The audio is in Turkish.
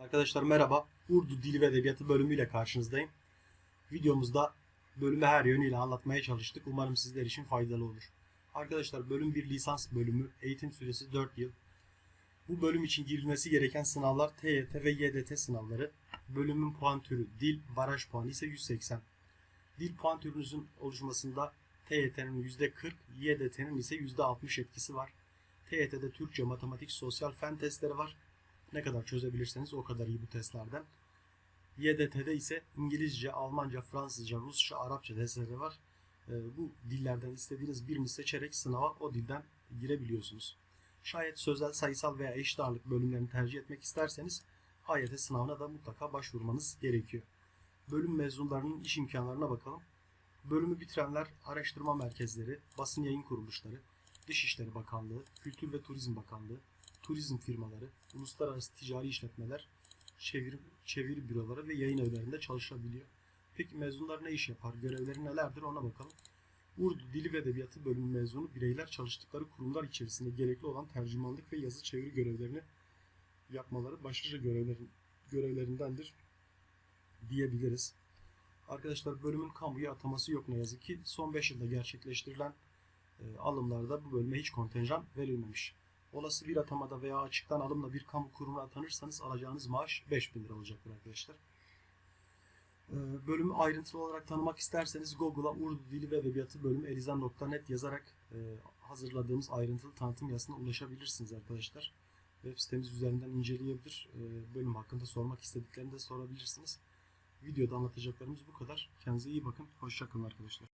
Arkadaşlar merhaba. Urdu Dili ve Edebiyatı bölümüyle karşınızdayım. Videomuzda bölümü her yönüyle anlatmaya çalıştık. Umarım sizler için faydalı olur. Arkadaşlar bölüm bir lisans bölümü. Eğitim süresi 4 yıl. Bu bölüm için girilmesi gereken sınavlar TYT ve YDT sınavları. Bölümün puan türü dil, baraj puanı ise 180. Dil puan türünüzün oluşmasında TYT'nin %40, YDT'nin ise %60 etkisi var. TYT'de Türkçe, matematik, sosyal fen testleri var. Ne kadar çözebilirseniz o kadar iyi bu testlerden. YDT'de ise İngilizce, Almanca, Fransızca, Rusça, Arapça testleri var. Ee, bu dillerden istediğiniz birini seçerek sınava o dilden girebiliyorsunuz. Şayet sözel, sayısal veya eşit ağırlık bölümlerini tercih etmek isterseniz AYT sınavına da mutlaka başvurmanız gerekiyor. Bölüm mezunlarının iş imkanlarına bakalım. Bölümü bitirenler araştırma merkezleri, basın yayın kuruluşları, Dışişleri Bakanlığı, Kültür ve Turizm Bakanlığı, turizm firmaları, uluslararası ticari işletmeler, çevir, çeviri büroları ve yayın evlerinde çalışabiliyor. Peki mezunlar ne iş yapar? Görevleri nelerdir ona bakalım. Urdu Dili ve Edebiyatı bölümü mezunu bireyler çalıştıkları kurumlar içerisinde gerekli olan tercümanlık ve yazı çeviri görevlerini yapmaları başlıca görevlerin, görevlerindendir diyebiliriz. Arkadaşlar bölümün kamuya ataması yok ne yazık ki. Son 5 yılda gerçekleştirilen e, alımlarda bu bölüme hiç kontenjan verilmemiş. Olası bir atamada veya açıktan alımla bir kamu kurumuna atanırsanız alacağınız maaş 5000 lira olacaktır arkadaşlar. Ee, Bölümü ayrıntılı olarak tanımak isterseniz Google'a Urdu Dili ve Edebiyatı bölümü elizan.net yazarak e, hazırladığımız ayrıntılı tanıtım yazısına ulaşabilirsiniz arkadaşlar. Web sitemiz üzerinden inceleyebilir. e, Bölüm hakkında sormak istediklerini de sorabilirsiniz. Videoda anlatacaklarımız bu kadar. Kendinize iyi bakın. Hoşçakalın arkadaşlar.